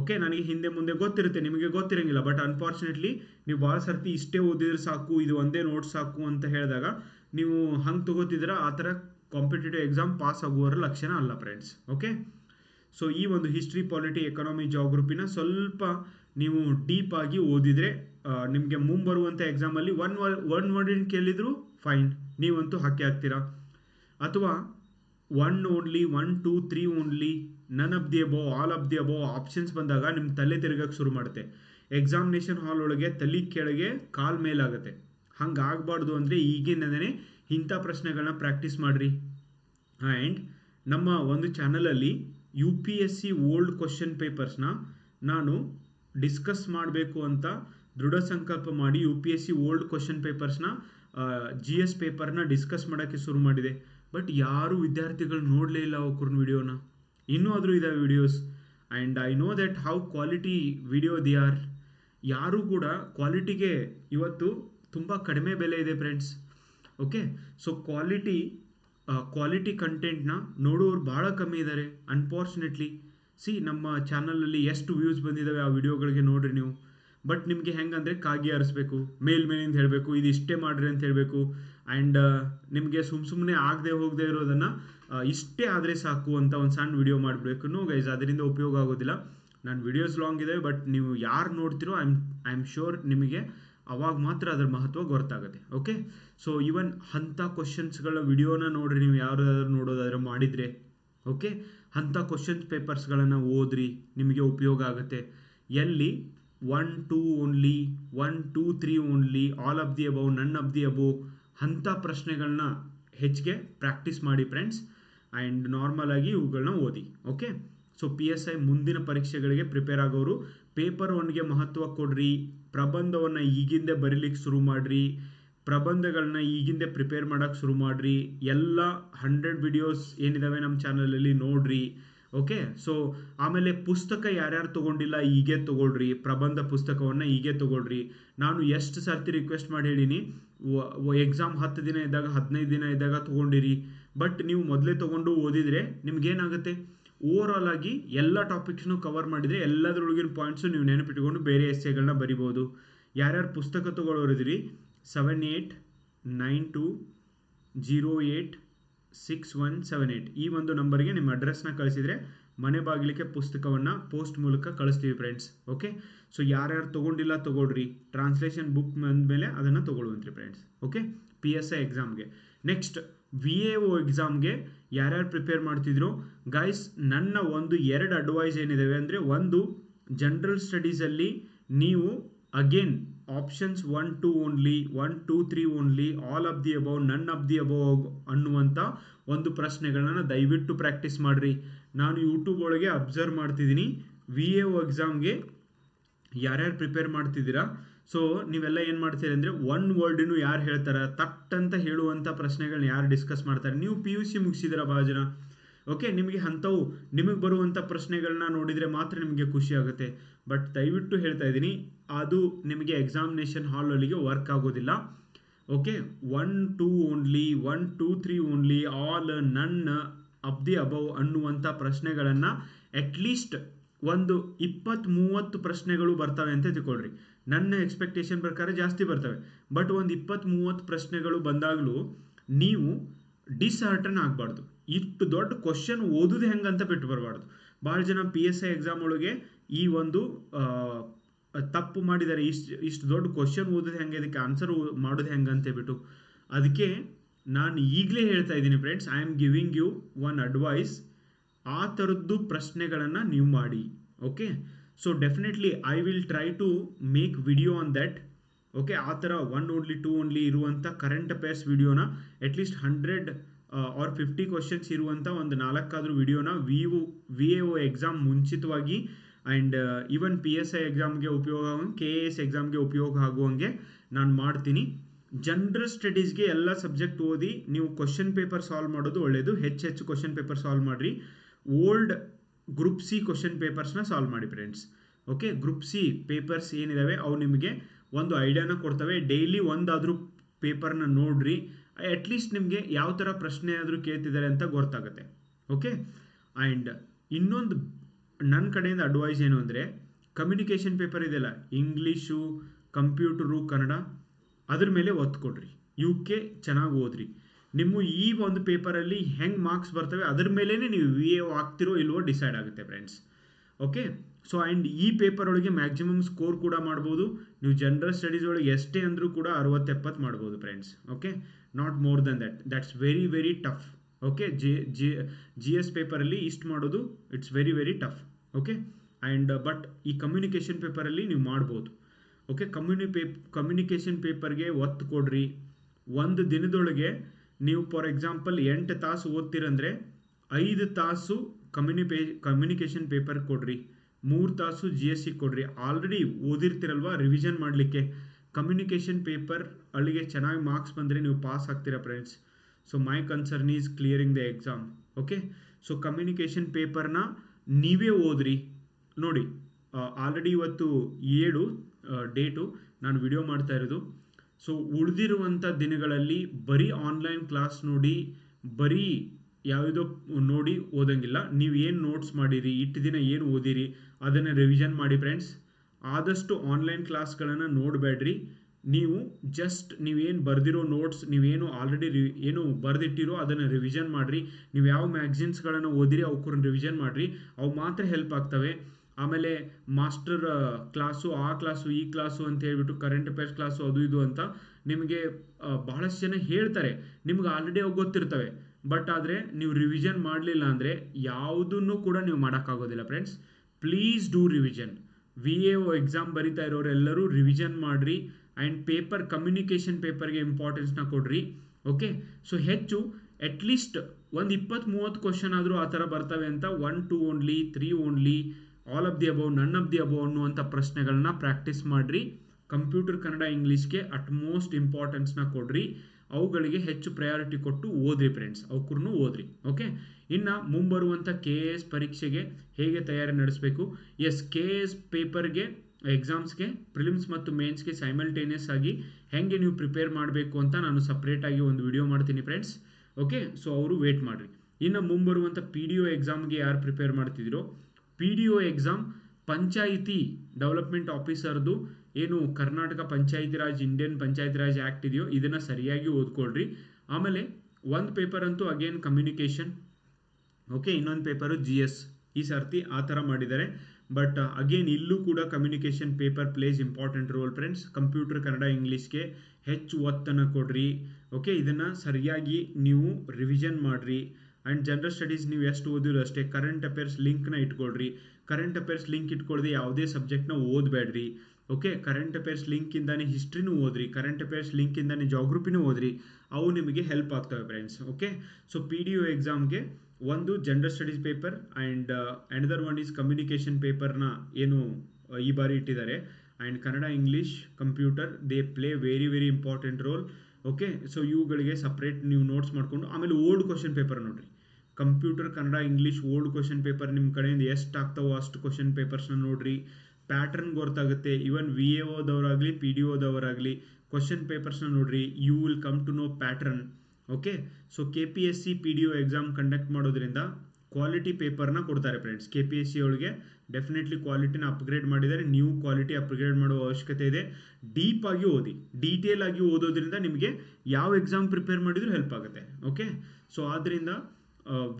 ಓಕೆ ನನಗೆ ಹಿಂದೆ ಮುಂದೆ ಗೊತ್ತಿರುತ್ತೆ. ನಿಮಗೆ ಗೊತ್ತಿರಂಗಿಲ್ಲ. ಬಟ್ ಅನ್ಫಾರ್ಚುನೇಟ್ಲಿ ನೀವು ಭಾಳ ಸರ್ತಿ ಇಷ್ಟೇ ಓದಿದ್ರೆ ಸಾಕು, ಇದು ಒಂದೇ ನೋಟ್ಸ್ ಸಾಕು ಅಂತ ಹೇಳಿದಾಗ ನೀವು ಹಂಗೆ ತಗೋತಿದ್ರ ಆ ಥರ ಕಾಂಪಿಟೇಟಿವ್ ಎಕ್ಸಾಮ್ ಪಾಸ್ ಆಗುವವರ ಲಕ್ಷಣ ಅಲ್ಲ ಫ್ರೆಂಡ್ಸ್ ಓಕೆ ಸೊ ಈ ಒಂದು ಹಿಸ್ಟ್ರಿ ಪಾಲಿಟಿ ಎಕನಾಮಿ ಜಾಗ್ರಫಿನ ಸ್ವಲ್ಪ ನೀವು ಡೀಪ್ ಆಗಿ ಓದಿದರೆ ನಿಮಗೆ ಮುಂಬರುವಂಥ ಎಕ್ಸಾಮಲ್ಲಿ ಒನ್ ಒನ್ ವರ್ಡಿನ ಕೇಳಿದ್ರು ಫೈನ್ ನೀವಂತೂ ಹಾಕಿ ಹಾಕ್ತೀರಾ? ಅಥವಾ one only one two three only none of the above all of the above options ಬಂದಾಗ ನಿಮ್ಮ ತಲೆ ತಿರುಗಕ್ಕೆ ಶುರು ಮಾಡುತ್ತೆ. ಎಕ್ಸಾಮಿನೇಷನ್ ಹಾಲ್ ಒಳಗೆ ತಲೆ ಕೆಳಗೆ ಕಾಲ್ ಮೇಲಾಗುತ್ತೆ. ಹಂಗೆ ಆಗಬಾರ್ದು ಅಂದರೆ ಈಗಿನದೇ ಇಂಥ ಪ್ರಶ್ನೆಗಳನ್ನ ಪ್ರಾಕ್ಟೀಸ್ ಮಾಡಿರಿ. ಆ್ಯಂಡ್ ನಮ್ಮ ಒಂದು ಚಾನಲಲ್ಲಿ U P S C old question ಪೇಪರ್ಸ್ನ ನಾನು ಡಿಸ್ಕಸ್ ಮಾಡಬೇಕು ಅಂತ ದೃಢ ಸಂಕಲ್ಪ ಮಾಡಿ U P S C old question ಪೇಪರ್ಸ್ನ G S ಪೇಪರ್ನ ಡಿಸ್ಕಸ್ ಮಾಡೋಕ್ಕೆ ಶುರು ಮಾಡಿದೆ. ಬಟ್ ಯಾರೂ ವಿದ್ಯಾರ್ಥಿಗಳು ನೋಡಲೇ ಇಲ್ಲ ಅವ್ರ ವಿಡಿಯೋನ. ಇನ್ನೂ ಆದರೂ ಇದಾವೆ videos and I know that how quality video they are ಯಾರೂ ಕೂಡ ಕ್ವಾಲಿಟಿಗೆ ಇವತ್ತು ತುಂಬ ಕಡಿಮೆ ಬೆಲೆ ಇದೆ friends okay so quality quality ಕಂಟೆಂಟ್ನ ನೋಡೋರು ಭಾಳ ಕಮ್ಮಿ ಇದ್ದಾರೆ ಅನ್ಫಾರ್ಚುನೇಟ್ಲಿ ಸಿ ನಮ್ಮ ಚಾನಲಲ್ಲಿ ಎಷ್ಟು ವ್ಯೂಸ್ ಬಂದಿದ್ದಾವೆ ಆ ವಿಡಿಯೋಗಳಿಗೆ ನೋಡಿರಿ ನೀವು. ಬಟ್ ನಿಮಗೆ ಹೆಂಗಂದರೆ ಕಾಗಿ ಅರಿಸ್ಬೇಕು ಮೇಲ್ಮೇಲಿಂದ ಹೇಳಬೇಕು, ಇದು ಇಷ್ಟೇ ಮಾಡಿರಿ ಅಂತ ಹೇಳಬೇಕು. ಆ್ಯಂಡ್ ನಿಮಗೆ ಸುಮ್ಮ ಸುಮ್ಮನೆ ಆಗದೆ ಹೋಗದೆ ಇರೋದನ್ನು ಇಷ್ಟೇ ಆದರೆ ಸಾಕು ಅಂತ ಒಂದು ಸಣ್ಣ ವಿಡಿಯೋ ನೋ ಗೈಸ್ ಅದರಿಂದ ಉಪಯೋಗ ಆಗೋದಿಲ್ಲ. ನಾನು ವಿಡಿಯೋಸ್ ಲಾಂಗ್ ಇದೆ ಬಟ್ ನೀವು ಯಾರು ನೋಡ್ತಿರೋ I am I am sure ನಿಮಗೆ ಅವಾಗ ಮಾತ್ರ ಅದರ ಮಹತ್ವ ಗೊತ್ತಾಗುತ್ತೆ. ಓಕೆ ಸೊ ಇವನ್ ಅಂಥ ಕ್ವಶನ್ಸ್ಗಳ ವಿಡಿಯೋನ ನೋಡ್ರಿ, ನೀವು ಯಾರಾದ್ರೂ ನೋಡೋದಾದ್ರೆ ಮಾಡಿದರೆ. ಓಕೆ ಅಂಥ ಕ್ವಶನ್ಸ್ ಪೇಪರ್ಸ್ಗಳನ್ನು ಓದ್ರಿ, ನಿಮಗೆ ಉಪಯೋಗ ಆಗುತ್ತೆ. ಎಲ್ಲಿ one two only one two three only all of the above none of the above ಅಂಥ ಪ್ರಶ್ನೆಗಳನ್ನ ಹೆಚ್ಚಿಗೆ ಪ್ರಾಕ್ಟೀಸ್ ಮಾಡಿ ಫ್ರೆಂಡ್ಸ್ ಆ್ಯಂಡ್ ನಾರ್ಮಲ್ ಆಗಿ ಇವುಗಳನ್ನ ಓದಿ okay so P S I ಮುಂದಿನ ಪರೀಕ್ಷೆಗಳಿಗೆ ಪ್ರಿಪೇರ್ ಆಗೋರು ಪೇಪರ್ ಒನ್ಗೆ ಮಹತ್ವ ಕೊಡ್ರಿ, ಪ್ರಬಂಧವನ್ನು ಈಗಿಂದೇ ಬರೀಲಿಕ್ಕೆ ಶುರು ಮಾಡಿರಿ ಪ್ರಬಂಧಗಳನ್ನ ಈಗಿಂದೇ ಪ್ರಿಪೇರ್ ಮಾಡೋಕ್ಕೆ ಶುರು ಮಾಡಿರಿ, ಎಲ್ಲ ಹಂಡ್ರೆಡ್ ವಿಡಿಯೋಸ್ ಏನಿದಾವೆ ನಮ್ಮ ಚಾನಲಲ್ಲಿ ನೋಡ್ರಿ ಓಕೆ ಸೊ ಆಮೇಲೆ ಪುಸ್ತಕ ಯಾರ್ಯಾರು ತೊಗೊಂಡಿಲ್ಲ, ಹೀಗೆ ತೊಗೊಳ್ರಿ, ಪ್ರಬಂಧ ಪುಸ್ತಕವನ್ನು ಹೀಗೆ ತೊಗೊಳ್ರಿ. ನಾನು ಎಷ್ಟು ಸರ್ತಿ ರಿಕ್ವೆಸ್ಟ್ ಮಾಡಿ ಹೇಳೀನಿ ಎಕ್ಸಾಮ್ ಹತ್ತು ದಿನ ಇದ್ದಾಗ, ಹದಿನೈದು ದಿನ ಇದ್ದಾಗ ತೊಗೊಂಡಿರಿ. ಬಟ್ ನೀವು ಮೊದಲೇ ತೊಗೊಂಡು ಓದಿದರೆ ನಿಮ್ಗೇನಾಗುತ್ತೆ? ಓವರ್ ಆಲ್ ಆಗಿ ಎಲ್ಲ ಟಾಪಿಕ್ಸ್ನು ಕವರ್ ಮಾಡಿದರೆ ಎಲ್ಲದರೊಳಗಿನ ಪಾಯಿಂಟ್ಸು ನೀವು ನೆನಪಿಟ್ಕೊಂಡು ಬೇರೆ ಎಸ್ಸೆಗಳನ್ನ ಬರಿಬೋದು. ಯಾರ್ಯಾರು ಪುಸ್ತಕ ತೊಗೊಳೋರಿದ್ರಿ seven eight nine two zero eight six one seven eight ಈ ಒಂದು ನಂಬರ್ಗೆ ನಿಮ್ಮ ಅಡ್ರೆಸ್ನ ಕಳಿಸಿದರೆ ಮನೆ ಬಾಗಿಲಿಗೆ ಪುಸ್ತಕವನ್ನು ಪೋಸ್ಟ್ ಮೂಲಕ ಕಳಿಸ್ತೀವಿ ಫ್ರೆಂಡ್ಸ್ ಓಕೆ ಸೊ ಯಾರ್ಯಾರು ತೊಗೊಂಡಿಲ್ಲ ತೊಗೊಳ್ರಿ. ಟ್ರಾನ್ಸ್ಲೇಷನ್ ಬುಕ್ ಬಂದಮೇಲೆ ಅದನ್ನು ತೊಗೊಳ್ಳುವಂತ್ರಿ friends okay P S I ಎಕ್ಸಾಮ್ಗೆ ನೆಕ್ಸ್ಟ್ ವಿ ಎ ಒ ಎಕ್ಸಾಮ್ಗೆ ಯಾರ್ಯಾರು ಪ್ರಿಪೇರ್ ಮಾಡ್ತಿದ್ರು? ಗೈಸ್ ನನ್ನ ಒಂದು ಎರಡು ಅಡ್ವೈಸ್ ಏನಿದಾವೆ ಅಂದರೆ, ಒಂದು ಜನರಲ್ ಸ್ಟಡೀಸಲ್ಲಿ ನೀವು again options one two only one two three only all of the above none of the above ಅನ್ನುವಂಥ ಒಂದು ಪ್ರಶ್ನೆಗಳನ್ನ ದಯವಿಟ್ಟು ಪ್ರಾಕ್ಟೀಸ್ ಮಾಡಿರಿ. ನಾನು ಯೂಟ್ಯೂಬ್ ಒಳಗೆ ಅಬ್ಸರ್ವ್ ಮಾಡ್ತಿದ್ದೀನಿ. ವಿ ಎ ಒ ಎಕ್ಸಾಮ್ಗೆ ಯಾರ್ಯಾರು ಪ್ರಿಪೇರ್ ಮಾಡ್ತಿದ್ದೀರಾ? ಸೊ ನೀವೆಲ್ಲ ಏನು ಮಾಡ್ತೀರಿ ಅಂದರೆ ಒನ್ ವರ್ಡಿನೂ ಯಾರು ಹೇಳ್ತಾರೆ? ತಟ್ ಅಂತ ಹೇಳುವಂಥ ಪ್ರಶ್ನೆಗಳನ್ನ ಯಾರು ಡಿಸ್ಕಸ್ ಮಾಡ್ತಾರೆ? ನೀವು ಪಿ ಯು ಸಿ ಮುಗಿಸಿದಿರ ಜನ ಓಕೆ ನಿಮಗೆ ಅಂಥವು, ನಿಮಗೆ ಬರುವಂಥ ಪ್ರಶ್ನೆಗಳನ್ನ ನೋಡಿದರೆ ಮಾತ್ರ ನಿಮಗೆ ಖುಷಿ ಆಗುತ್ತೆ. ಬಟ್ ದಯವಿಟ್ಟು ಹೇಳ್ತಾ ಇದ್ದೀನಿ, ಅದು ನಿಮಗೆ ಎಕ್ಸಾಮಿನೇಷನ್ ಹಾಲೊಳಗೆ ವರ್ಕ್ ಆಗೋದಿಲ್ಲ. Okay one two only one two three only all none above the above ಅನ್ನುವಂಥ ಪ್ರಶ್ನೆಗಳನ್ನು ಅಟ್ಲೀಸ್ಟ್ ಒಂದು ಇಪ್ಪತ್ತು ಮೂವತ್ತು ಪ್ರಶ್ನೆಗಳು ಬರ್ತವೆ ಅಂತ ತಿಳ್ಕೊಳ್ರಿ. ನನ್ನ ಎಕ್ಸ್ಪೆಕ್ಟೇಷನ್ ಪ್ರಕಾರ ಜಾಸ್ತಿ ಬರ್ತವೆ. ಬಟ್ ಒಂದು ಇಪ್ಪತ್ತು ಮೂವತ್ತು ಪ್ರಶ್ನೆಗಳು ಬಂದಾಗಲೂ ನೀವು ಡಿಸರ್ಟನ್ ಆಗಬಾರ್ದು. ಇಷ್ಟು ದೊಡ್ಡ ಕ್ವಶನ್ ಓದೋದು ಹೆಂಗಂತ ಬಿಟ್ಟು ಬರಬಾರ್ದು. ಭಾಳ ಜನ ಪಿ ಎಸ್ ಐ ಎಕ್ಸಾಮ್ ಒಳಗೆ ಈ ಒಂದು ತಪ್ಪು ಮಾಡಿದ್ದಾರೆ ಇಷ್ಟು ಇಷ್ಟು ದೊಡ್ಡ ಕ್ವಶನ್ ಓದೋದು ಹೆಂಗೆ, ಇದಕ್ಕೆ ಆನ್ಸರ್ ಮಾಡೋದು ಹೆಂಗೆ ಅಂತ ಹೇಳ್ಬಿಟ್ಟು. ಅದಕ್ಕೆ ನಾನು ಈಗಲೇ ಹೇಳ್ತಾ ಇದ್ದೀನಿ friends I am giving you one advice ಆ ಥರದ್ದು ಪ್ರಶ್ನೆಗಳನ್ನು ನೀವು ಮಾಡಿ okay so definitely I will try to make video on that okay ಆ ಥರ ಒನ್ ಓನ್ಲಿ ಟೂ ಓನ್ಲಿ ಇರುವಂಥ ಕರೆಂಟ್ ಅಫೇರ್ಸ್ ವಿಡಿಯೋನ at least hundred or fifty questions ಇರುವಂಥ ಒಂದು ನಾಲ್ಕಾದರೂ ವಿಡಿಯೋನ V U V A exam ಮುಂಚಿತವಾಗಿ and even P S I ಎಕ್ಸಾಮ್ಗೆ ಉಪಯೋಗ ಆಗುವಂಗೆ ಕೆ ಎ ಎಸ್ ಎಕ್ಸಾಮ್ಗೆ ಉಪಯೋಗ ಆಗುವಂಗೆ ನಾನು ಮಾಡ್ತೀನಿ. ಜನರಲ್ ಸ್ಟಡೀಸ್ಗೆ ಎಲ್ಲ ಸಬ್ಜೆಕ್ಟ್ ಓದಿ, ನೀವು ಕ್ವಶನ್ ಪೇಪರ್ ಸಾಲ್ವ್ ಮಾಡೋದು ಒಳ್ಳೆಯದು ಹೆಚ್ಚು ಹೆಚ್ಚು ಕ್ವಶನ್ ಪೇಪರ್ ಸಾಲ್ವ್ ಮಾಡಿರಿ. ಓಲ್ಡ್ ಗ್ರೂಪ್ ಸಿ ಕ್ವಶನ್ ಪೇಪರ್ಸ್ನ ಸಾಲ್ವ್ ಮಾಡಿ friends okay group C papers ಏನಿದ್ದಾವೆ ಅವು ನಿಮಗೆ ಒಂದು ಐಡಿಯಾನ ಕೊಡ್ತವೆ. ಡೈಲಿ ಒಂದಾದರೂ ಪೇಪರ್ನ ನೋಡ್ರಿ. ಅಟ್ಲೀಸ್ಟ್ ನಿಮಗೆ ಯಾವ ಥರ ಪ್ರಶ್ನೆ ಆದರೂ ಕೇಳ್ತಿದ್ದಾರೆ ಅಂತ ಗೊತ್ತಾಗುತ್ತೆ. ಓಕೆ ಆ್ಯಂಡ್ ಇನ್ನೊಂದು ನನ್ನ ಕಡೆಯಿಂದ ಅಡ್ವೈಸ್ ಏನು ಅಂದರೆ ಕಮ್ಯುನಿಕೇಷನ್ ಪೇಪರ್ ಇದೆಯಲ್ಲ ಇಂಗ್ಲೀಷು ಕಂಪ್ಯೂಟರು ಕನ್ನಡ ಅದ್ರ ಮೇಲೆ ಒತ್ತು ಕೊಡ್ರಿ. ಕೆ ಚೆನ್ನಾಗಿ ಓದ್ರಿ. ನಿಮ್ಮ ಈ ಒಂದು ಪೇಪರಲ್ಲಿ ಹೆಂಗೆ ಮಾರ್ಕ್ಸ್ ಬರ್ತವೆ, ಅದ್ರ ಮೇಲೇ ನೀವು ವಿ ಎ ಆಗ್ತಿರೋ ಇಲ್ವೋ ಡಿಸೈಡ್ ಆಗುತ್ತೆ ಫ್ರೆಂಡ್ಸ್ ಓಕೆ ಸೊ ಆ್ಯಂಡ್ ಈ ಪೇಪರ್ ಒಳಗೆ ಮ್ಯಾಕ್ಸಿಮಮ್ ಸ್ಕೋರ್ ಕೂಡ ಮಾಡ್ಬೋದು. ನೀವು ಜನರಲ್ ಸ್ಟಡೀಸ್ ಒಳಗೆ ಎಷ್ಟೇ ಅಂದರೂ ಕೂಡ ಅರವತ್ತೆಪ್ಪತ್ತು ಮಾಡ್ಬೋದು friends okay not more than that that's very very tough okay G G G S ಪೇಪರಲ್ಲಿ ಇಷ್ಟು ಮಾಡೋದು it's very very tough okay and but ಈ ಕಮ್ಯುನಿಕೇಷನ್ ಪೇಪರಲ್ಲಿ ನೀವು ಮಾಡ್ಬೋದು. ಓಕೆ ಕಮ್ಯುನಿ ಪೇಪ್ ಕಮ್ಯುನಿಕೇಷನ್ ಪೇಪರ್ಗೆ ಒತ್ತು ಕೊಡ್ರಿ. ಒಂದು ದಿನದೊಳಗೆ ನೀವು ಫಾರ್ ಎಕ್ಸಾಂಪಲ್ ಎಂಟು ತಾಸು ಓದ್ತಿರಂದರೆ ಐದು ತಾಸು ಕಮ್ಯುನಿಪೇ ಕಮ್ಯುನಿಕೇಷನ್ ಪೇಪರ್ ಕೊಡ್ರಿ. ಮೂರು ತಾಸು ಜಿ ಎಸ್ ಸಿ ಕೊಡ್ರಿ. ಆಲ್ರೆಡಿ ಓದಿರ್ತಿರಲ್ವ? ರಿವಿಷನ್ ಮಾಡಲಿಕ್ಕೆ. ಕಮ್ಯುನಿಕೇಷನ್ ಪೇಪರ್ ಅಲ್ಲಿಗೆ ಚೆನ್ನಾಗಿ ಮಾರ್ಕ್ಸ್ ಬಂದರೆ ನೀವು ಪಾಸ್ ಆಗ್ತೀರಾ friends so my concern is clearing the exam okay so communication ಪೇಪರ್ನ ನೀವೇ ಓದ್ರಿ. ನೋಡಿ ಆಲ್ರೆಡಿ ಇವತ್ತು ಏಳು ಡೇಟು ನಾನು ವಿಡಿಯೋ ಮಾಡ್ತಾ ಇರೋದು. ಸೊ ಉಳಿದಿರುವಂಥ ದಿನಗಳಲ್ಲಿ ಬರೀ ಆನ್ಲೈನ್ ಕ್ಲಾಸ್ ನೋಡಿ, ಬರೀ ಯಾವುದೋ ನೋಡಿ ಓದಂಗಿಲ್ಲ. ನೀವು ಏನು ನೋಟ್ಸ್ ಮಾಡಿರಿ ಇಟ್ಟು ದಿನ ಏನು ಓದಿರಿ, ಅದನ್ನು ರಿವಿಷನ್ ಮಾಡಿ ಫ್ರೆಂಡ್ಸ್ ಆದಷ್ಟು ಆನ್ಲೈನ್ ಕ್ಲಾಸ್ಗಳನ್ನು ನೋಡಬೇಡ್ರಿ ನೀವು ಜಸ್ಟ್ ನೀವೇನು ಬರೆದಿರೋ ನೋಟ್ಸ್ ನೀವೇನು ಆಲ್ರೆಡಿ ರಿ ಏನು ಬರೆದಿಟ್ಟಿರೋ ಅದನ್ನು ರಿವಿಷನ್ ಮಾಡಿರಿ. ನೀವು ಯಾವ ಮ್ಯಾಗ್ಝಿನ್ಸ್ಗಳನ್ನು ಓದಿರಿ ಅವಕ್ಕೂರನ್ನ ರಿವಿಷನ್ ಮಾಡಿರಿ. ಅವು ಮಾತ್ರ ಹೆಲ್ಪ್ ಆಗ್ತವೆ. ಆಮೇಲೆ ಮಾಸ್ಟರ್ ಕ್ಲಾಸು ಆ ಕ್ಲಾಸು ಈ ಕ್ಲಾಸು ಅಂತ ಹೇಳಿಬಿಟ್ಟು ಕರೆಂಟ್ ಅಫೇರ್ಸ್ ಕ್ಲಾಸು ಅದು ಇದು ಅಂತ ನಿಮಗೆ ಬಹಳಷ್ಟು ಜನ ಹೇಳ್ತಾರೆ. ನಿಮ್ಗೆ ಆಲ್ರೆಡಿ ಅವು ಗೊತ್ತಿರ್ತವೆ. ಬಟ್ ಆದರೆ ನೀವು ರಿವಿಷನ್ ಮಾಡಲಿಲ್ಲ ಅಂದರೆ ಯಾವುದನ್ನು ಕೂಡ ನೀವು ಮಾಡೋಕ್ಕಾಗೋದಿಲ್ಲ friends please do revision V A exam ಬರಿತಾ ಇರೋರೆಲ್ಲರೂ ರಿವಿಷನ್ ಮಾಡಿರಿ. ಆ್ಯಂಡ್ ಪೇಪರ್ ಕಮ್ಯುನಿಕೇಷನ್ ಪೇಪರ್ಗೆ ಇಂಪಾರ್ಟೆನ್ಸ್ನ ಕೊಡ್ರಿ ಓಕೆ ಸೊ ಹೆಚ್ಚು ಅಟ್ಲೀಸ್ಟ್ ಒಂದು ಇಪ್ಪತ್ತು ಮೂವತ್ತು ಕ್ವಶನ್ ಆದರೂ ಆ ಥರ ಬರ್ತವೆ ಅಂತ one two only three only all of the above none of the above ಅನ್ನುವಂಥ ಪ್ರಶ್ನೆಗಳನ್ನ ಪ್ರಾಕ್ಟೀಸ್ ಮಾಡಿರಿ. ಕಂಪ್ಯೂಟರ್ ಕನ್ನಡ ಇಂಗ್ಲೀಷ್ಗೆ ಅಟ್ಮೋಸ್ಟ್ ಇಂಪಾರ್ಟೆನ್ಸ್ನ ಕೊಡ್ರಿ. ಅವುಗಳಿಗೆ ಹೆಚ್ಚು ಪ್ರಯಾರಿಟಿ ಕೊಟ್ಟು ಓದ್ರಿ ಫ್ರೆಂಡ್ಸ್ ಅವಕ್ಕೂ ಓದ್ರಿ ಓಕೆ ಇನ್ನು ಮುಂಬರುವಂಥ ಕೆ ಎ ಎಸ್ ಪರೀಕ್ಷೆಗೆ ಹೇಗೆ ತಯಾರಿ ನಡೆಸಬೇಕು? ಎಸ್ ಕೆ ಎ ಎಸ್ ಪೇಪರ್ಗೆ ಎಕ್ಸಾಮ್ಸ್ಗೆ ಪ್ರಿಲಿಮ್ಸ್ ಮತ್ತು ಮೇನ್ಸ್ಗೆ ಸೈಮಲ್ಟೇನಿಯಸ್ ಆಗಿ ಹೆಂಗೆ ನೀವು ಪ್ರಿಪೇರ್ ಮಾಡಬೇಕು ಅಂತ ನಾನು ಸಪ್ರೇಟಾಗಿ ಒಂದು ವಿಡಿಯೋ ಮಾಡ್ತೀನಿ ಫ್ರೆಂಡ್ಸ್ ಓಕೆ ಸೊ ಅವರು ವೇಟ್ ಮಾಡಿರಿ. ಇನ್ನು ಮುಂಬರುವಂಥ ಪಿ ಡಿ ಒ ಎಕ್ಸಾಮ್ಗೆ ಯಾರು prepare ಮಾಡ್ತಿದ್ದೀರೋ P D O exam panchayat development ಆಫೀಸರ್ದು ಏನು ಕರ್ನಾಟಕ ಪಂಚಾಯತಿ ರಾಜ್ ಇಂಡಿಯನ್ ಪಂಚಾಯತಿ ರಾಜ್ ಆ್ಯಕ್ಟ್ ಇದೆಯೋ, ಇದನ್ನು ಸರಿಯಾಗಿ ಓದ್ಕೊಳ್ರಿ. ಆಮೇಲೆ ಒಂದು ಪೇಪರ್ ಅಂತೂ ಅಗೇನ್ ಕಮ್ಯುನಿಕೇಷನ್ ಓಕೆ ಇನ್ನೊಂದು ಪೇಪರು ಜಿ ಎಸ್ ಈ ಸರ್ತಿ ಆ ಥರ ಮಾಡಿದ್ದಾರೆ. ಬಟ್ ಅಗೇನ್ ಇಲ್ಲೂ ಕೂಡ communication paper place important role friends computer Kannada ಇಂಗ್ಲೀಷ್ಗೆ ಹೆಚ್ಚು ಒತ್ತನ್ನು ಕೊಡ್ರಿ ಓಕೆ ಇದನ್ನು ಸರಿಯಾಗಿ ನೀವು ರಿವಿಷನ್ ಮಾಡಿರಿ ಆ್ಯಂಡ್ ಜನರಲ್ ಸ್ಟಡೀಸ್ ನೀವು ಎಷ್ಟು ಓದಿರೋ ಅಷ್ಟೇ ಕರೆಂಟ್ ಅಫೇರ್ಸ್ ಲಿಂಕ್ನ ಇಟ್ಕೊಳ್ರಿ ಕರೆಂಟ್ ಅಫೇರ್ಸ್ ಲಿಂಕ್ ಇಟ್ಕೊಳ್ದೆ ಯಾವುದೇ ಸಬ್ಜೆಕ್ಟ್ನ ಓದಬೇಡ್ರಿ ಓಕೆ ಕರೆಂಟ್ ಅಫೇರ್ಸ್ ಲಿಂಕಿಂದಾನೇ ಹಿಸ್ಟ್ರಿನೂ ಓದ್ರಿ ಕರೆಂಟ್ ಅಫೇರ್ಸ್ ಲಿಂಕಿಂದಾನೆ ಜಾಗ್ರಫಿನೂ ಓದ್ರಿ ಅವು ನಿಮಗೆ ಹೆಲ್ಪ್ ಆಗ್ತವೆ friends okay so P D U ಎಕ್ಸಾಮ್ಗೆ ಒಂದು general studies paper and another one is communication ಪೇಪರ್ನ ಏನು ಆ, ಈ ಬಾರಿ ಇಟ್ಟಿದ್ದಾರೆ. And Kannada English computer they play very very important role okay so ಇವುಗಳಿಗೆ ಸಪ್ರೇಟ್ ನೀವು ನೋಟ್ಸ್ ಮಾಡಿಕೊಂಡು ಆಮೇಲೆ ಓಲ್ಡ್ ಕ್ವಶನ್ ಪೇಪರ್ ನೋಡಿರಿ. Computer Kannada English old question paper ನಿಮ್ಮ ಕಡೆಯಿಂದ ಎಷ್ಟು ಆಗ್ತಾವೋ ಅಷ್ಟು ಕ್ವಶನ್ ಪೇಪರ್ಸ್ನ ನೋಡ್ರಿ. ಪ್ಯಾಟರ್ನ್ ಗೊತ್ತಾಗುತ್ತೆ. ಈವನ್ ವಿ ಎ ಓದವರಾಗಲಿ ಪಿ ಡಿ ಓದವರಾಗಲಿ ಕ್ವಶನ್ ಪೇಪರ್ಸ್ನ ನೋಡ್ರಿ you will come to know pattern okay so K P S C P D O exam conduct ಮಾಡೋದ್ರಿಂದ ಕ್ವಾಲಿಟಿ ಪೇಪರ್ನ ಕೊಡ್ತಾರೆ friends K P S C ಒಳಗೆ ಡೆಫಿನೆಟ್ಲಿ ಕ್ವಾಲಿಟಿನ ಅಪ್ಗ್ರೇಡ್ ಮಾಡಿದ್ದಾರೆ. ನೀವು ಕ್ವಾಲಿಟಿ ಅಪ್ಗ್ರೇಡ್ ಮಾಡುವ ಅವಶ್ಯಕತೆ ಇದೆ. ಡೀಪ್ ಆಗಿ ಓದಿ. ಡೀಟೇಲ್ ಆಗಿ ಓದೋದ್ರಿಂದ ನಿಮಗೆ ಯಾವ ಎಕ್ಸಾಮ್ ಪ್ರಿಪೇರ್ ಮಾಡಿದ್ರು ಹೆಲ್ಪ್ ಆಗುತ್ತೆ. ಓಕೆ ಸೊ ಆದ್ದರಿಂದ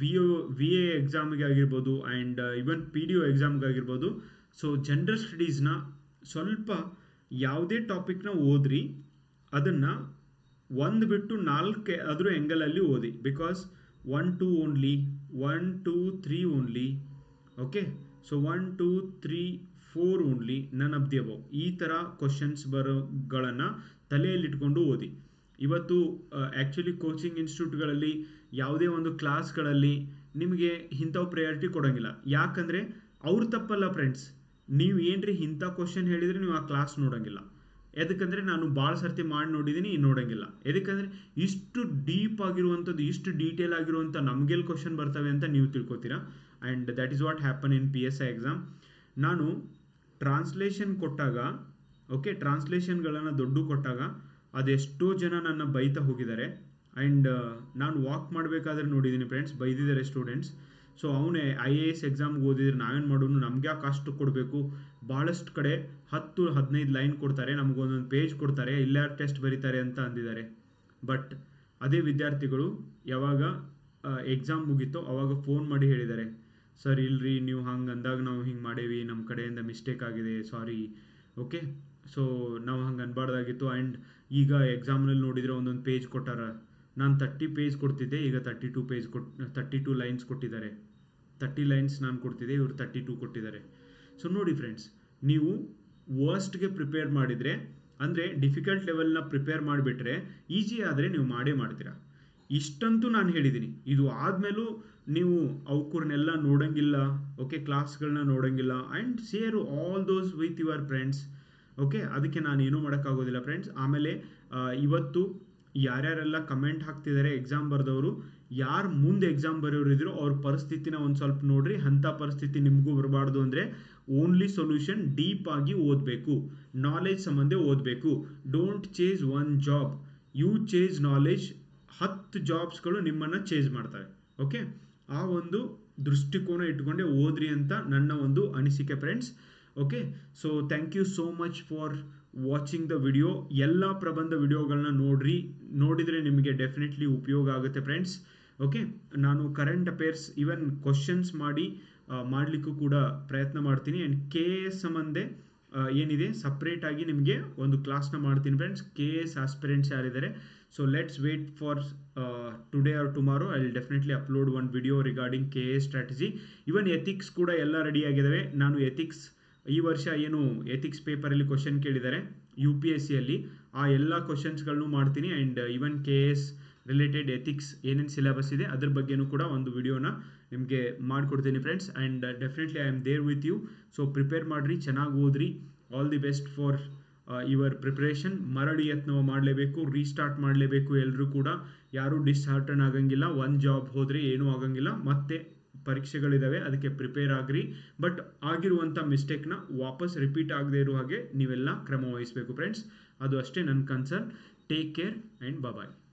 ವಿ ಒ ವಿ ಎ ಎಕ್ಸಾಮ್ಗೆ ಆಗಿರ್ಬೋದು and even P D O ಎಕ್ಸಾಮ್ಗೆ ಆಗಿರ್ಬೋದು ಸೊ ಜನರಲ್ ಸ್ಟಡೀಸ್ನ ಸ್ವಲ್ಪ ಯಾವುದೇ ಟಾಪಿಕ್ನ ಓದ್ರಿ, ಅದನ್ನು ಒಂದು ಬಿಟ್ಟು ನಾಲ್ಕು ಆದರೂ ಎಂಗಲಲ್ಲಿ ಓದಿ. Because one two only one two three only okay so one two three four only none of the above ಈ ಥರ ಕ್ವಶನ್ಸ್ ಬರೋಗಳನ್ನು ತಲೆಯಲ್ಲಿಟ್ಕೊಂಡು ಓದಿ. ಇವತ್ತು ಆ್ಯಕ್ಚುಲಿ ಕೋಚಿಂಗ್ ಇನ್ಸ್ಟಿಟ್ಯೂಟ್ಗಳಲ್ಲಿ ಯಾವುದೇ ಒಂದು ಕ್ಲಾಸ್ಗಳಲ್ಲಿ ನಿಮಗೆ ಇಂಥವು ಪ್ರಯಾರಿಟಿ ಕೊಡೋಂಗಿಲ್ಲ. ಯಾಕಂದರೆ ಅವ್ರ ತಪ್ಪಲ್ಲ ಫ್ರೆಂಡ್ಸ್ ನೀವು ಏನ್ರಿ ಇಂಥ ಕ್ವಶನ್ ಹೇಳಿದರೆ ನೀವು ಆ ಕ್ಲಾಸ್ ನೋಡೋಂಗಿಲ್ಲ. ಎದಕ್ಕಂದರೆ ನಾನು ಭಾಳ ಸರ್ತಿ ಮಾಡಿ ನೋಡಿದ್ದೀನಿ ನೋಡೋಂಗಿಲ್ಲ. ಎದಕ್ಕಂದರೆ ಇಷ್ಟು ಡೀಪ್ ಆಗಿರುವಂಥದ್ದು, ಇಷ್ಟು ಡೀಟೇಲ್ ಆಗಿರುವಂಥ ನಮಗೆಲ್ಲಿ ಕ್ವಶನ್ ಬರ್ತವೆ ಅಂತ ನೀವು ತಿಳ್ಕೊತೀರಾ? And that is what happen in P S I exam ನಾನು ಟ್ರಾನ್ಸ್ಲೇಷನ್ ಕೊಟ್ಟಾಗ ಓಕೆ ಟ್ರಾನ್ಸ್ಲೇಷನ್ಗಳನ್ನು ದೊಡ್ಡ ಕೊಟ್ಟಾಗ ಅದೆಷ್ಟೋ ಜನ ನನ್ನ ಬೈತಾ ಹೋಗಿದ್ದಾರೆ. ಆ್ಯಂಡ್ ನಾನು ವಾಕ್ ಮಾಡಬೇಕಾದ್ರೆ ನೋಡಿದ್ದೀನಿ ಫ್ರೆಂಡ್ಸ್ ಬೈದಿದ್ದಾರೆ ಸ್ಟೂಡೆಂಟ್ಸ್ ಸೊ ಅವನೇ ಐ ಎ ಎಸ್ ಎಕ್ಸಾಮ್ಗೆ ಓದಿದ್ರೆ ನಾವೇನು ಮಾಡೋನು ನಮ್ಗೆ ಯಾಕೆ ಅಷ್ಟು ಕೊಡಬೇಕು? ಭಾಳಷ್ಟು ಕಡೆ ಹತ್ತು, ಹದಿನೈದು ಲೈನ್ ಕೊಡ್ತಾರೆ ನಮಗೊಂದೊಂದು ಪೇಜ್ ಕೊಡ್ತಾರೆ, ಇಲ್ಲ ಟೆಸ್ಟ್ ಬರೀತಾರೆ ಅಂತ ಅಂದಿದ್ದಾರೆ. ಬಟ್ ಅದೇ ವಿದ್ಯಾರ್ಥಿಗಳು ಯಾವಾಗ ಎಕ್ಸಾಮ್ ಮುಗೀತೋ ಅವಾಗ ಫೋನ್ ಮಾಡಿ ಹೇಳಿದ್ದಾರೆ. ಸರ್, ಇಲ್ರಿ, ನೀವು ಹಂಗೆ ಅಂದಾಗ ನಾವು ಹಿಂಗೆ ಮಾಡೇವಿ ನಮ್ಮ ಕಡೆಯಿಂದ ಮಿಸ್ಟೇಕ್ ಆಗಿದೆ ಸಾರಿ ಓಕೆ ಸೊ ನಾವು ಹಂಗೆ ಅನ್ಬಾರ್ದಾಗಿತ್ತು. ಆ್ಯಂಡ್ ಈಗ ಎಕ್ಸಾಮ್ನಲ್ಲಿ ನೋಡಿದರೆ ಒಂದೊಂದು ಪೇಜ್ ಕೊಟ್ಟಾರ. ನಾನು ತರ್ಟಿ ಪೇಜ್ ಕೊಡ್ತಿದ್ದೆ, ಈಗ ತರ್ಟಿ ಟೂ ಪೇಜ್ ಕೊಟ್ ತರ್ಟಿ ಟೂ ಲೈನ್ಸ್ ಕೊಟ್ಟಿದ್ದಾರೆ. ತರ್ಟಿ ಲೈನ್ಸ್ ನಾನು ಕೊಡ್ತಿದ್ದೆ, ಇವರು ತರ್ಟಿ ಟೂ ಕೊಟ್ಟಿದ್ದಾರೆ. ಸೊ ನೋಡಿ ಫ್ರೆಂಡ್ಸ್ ನೀವು ವರ್ಸ್ಟ್ಗೆ ಪ್ರಿಪೇರ್ ಮಾಡಿದರೆ, ಅಂದರೆ ಡಿಫಿಕಲ್ಟ್ ಲೆವೆಲ್ನ ಪ್ರಿಪೇರ್ ಮಾಡಿಬಿಟ್ರೆ ಈಸಿ ಆದರೆ ನೀವು ಮಾಡೇ ಮಾಡ್ತೀರಾ. ಇಷ್ಟಂತೂ ನಾನು ಹೇಳಿದ್ದೀನಿ ಇದು ಆದಮೇಲೂ ನೀವು ಅವಕೂರ್ನೆಲ್ಲ ನೋಡೋಂಗಿಲ್ಲ ಓಕೆ ಕ್ಲಾಸ್ಗಳನ್ನ ನೋಡೋಂಗಿಲ್ಲ and share all those with your friends okay ಅದಕ್ಕೆ ನಾನು ಏನೂ ಮಾಡೋಕ್ಕಾಗೋದಿಲ್ಲ ಫ್ರೆಂಡ್ಸ್ ಆಮೇಲೆ ಇವತ್ತು ಯಾರ್ಯಾರೆಲ್ಲ ಕಮೆಂಟ್ ಹಾಕ್ತಿದ್ದಾರೆ ಎಕ್ಸಾಮ್ ಬರೆದವರು, ಯಾರು ಮುಂದೆ ಎಕ್ಸಾಮ್ ಬರೆಯೋರು ಇದ್ರು ಅವ್ರ ಪರಿಸ್ಥಿತಿನ ಒಂದು ಸ್ವಲ್ಪ ನೋಡ್ರಿ, ಅಂಥ ಪರಿಸ್ಥಿತಿ ನಿಮಗೂ ಬರಬಾರ್ದು ಅಂದರೆ ಓನ್ಲಿ ಸೊಲ್ಯೂಷನ್ ಡೀಪ್ ಆಗಿ ಓದಬೇಕು. ನಾಲೆಜ್ ಸಂಬಂಧ ಓದಬೇಕು. Don't chase one job you chase knowledge ಹತ್ತು ಜಾಬ್ಸ್ಗಳು ನಿಮ್ಮನ್ನು ಚೇಂಜ್ ಮಾಡ್ತವೆ. ಓಕೆ ಆ ಒಂದು ದೃಷ್ಟಿಕೋನ ಇಟ್ಕೊಂಡೆ ಓದ್ರಿ ಅಂತ ನನ್ನ ಒಂದು ಅನಿಸಿಕೆ friends okay so thank you so much for watching the video ಎಲ್ಲ ಪ್ರಬಂಧ ವಿಡಿಯೋಗಳನ್ನ ನೋಡ್ರಿ. ನೋಡಿದರೆ ನಿಮಗೆ ಡೆಫಿನೆಟ್ಲಿ ಉಪಯೋಗ ಆಗುತ್ತೆ ಫ್ರೆಂಡ್ಸ್ ಓಕೆ ನಾನು ಕರೆಂಟ್ ಅಫೇರ್ಸ್ ಈವನ್ ಕ್ವಶನ್ಸ್ ಮಾಡಿ ಮಾಡಲಿಕ್ಕೂ ಕೂಡ ಪ್ರಯತ್ನ ಮಾಡ್ತೀನಿ. ಆ್ಯಂಡ್ ಕೆ ಎಸ್ ಸಂಬಂಧೆ ಏನಿದೆ? ಸಪ್ರೇಟಾಗಿ ನಿಮಗೆ ಒಂದು ಕ್ಲಾಸ್ನ ಮಾಡ್ತೀನಿ ಫ್ರೆಂಡ್ಸ್ ಕೆ ಎಸ್ ಆಸ್ಪಿರೆಂಟ್ಸ್ ಯಾರಿದ್ದಾರೆ? So let's wait for today or tomorrow I will definitely upload one video regarding K A strategy even ethics ಕೂಡ ಎಲ್ಲ ರೆಡಿ ಆಗಿದ್ದಾವೆ ನಾನು ಎಥಿಕ್ಸ್ ಈ ವರ್ಷ ಏನು ಎಥಿಕ್ಸ್ ಪೇಪರಲ್ಲಿ ಕ್ವಶನ್ ಕೇಳಿದ್ದಾರೆ ಯು ಪಿ ಎಸ್ ಸಿಯಲ್ಲಿ ಆ ಎಲ್ಲ ಕ್ವಶನ್ಸ್ಗಳನ್ನು ಮಾಡ್ತೀನಿ and even K S related ethics ಏನೇನು ಸಿಲೆಬಸ್ ಇದೆ, ಅದ್ರ ಬಗ್ಗೆನೂ ಕೂಡ ಒಂದು ವಿಡಿಯೋನ ನಿಮಗೆ ಮಾಡಿಕೊಡ್ತೀನಿ friends and definitely I am there with you so prepare ಮಾಡಿರಿ, ಚೆನ್ನಾಗಿ ಓದ್ರಿ. All the best for your preparation ಮರಳಿ ಯತ್ನವ ಮಾಡಲೇಬೇಕು ರೀಸ್ಟಾರ್ಟ್ ಮಾಡಲೇಬೇಕು ಎಲ್ಲರೂ ಕೂಡ. ಯಾರೂ ಡಿಸ್ಹಾರ್ಟನ್ ಆಗಂಗಿಲ್ಲ. ಒಂದು ಜಾಬ್ ಹೋದರೆ ಏನೂ ಆಗಂಗಿಲ್ಲ. ಮತ್ತೆ ಪರೀಕ್ಷೆಗಳಿದ್ದಾವೆ ಅದಕ್ಕೆ ಪ್ರಿಪೇರ್ ಆಗ್ರಿ. ಬಟ್ ಆಗಿರುವಂಥ ಮಿಸ್ಟೇಕ್ನ ವಾಪಸ್ ರಿಪೀಟ್ ಆಗದೆ ಇರೋ ಹಾಗೆ ನೀವೆಲ್ಲ ಕ್ರಮ ವಹಿಸಬೇಕು ಫ್ರೆಂಡ್ಸ್ ಅದು ಅಷ್ಟೇ ನನ್ನ concern take care and bye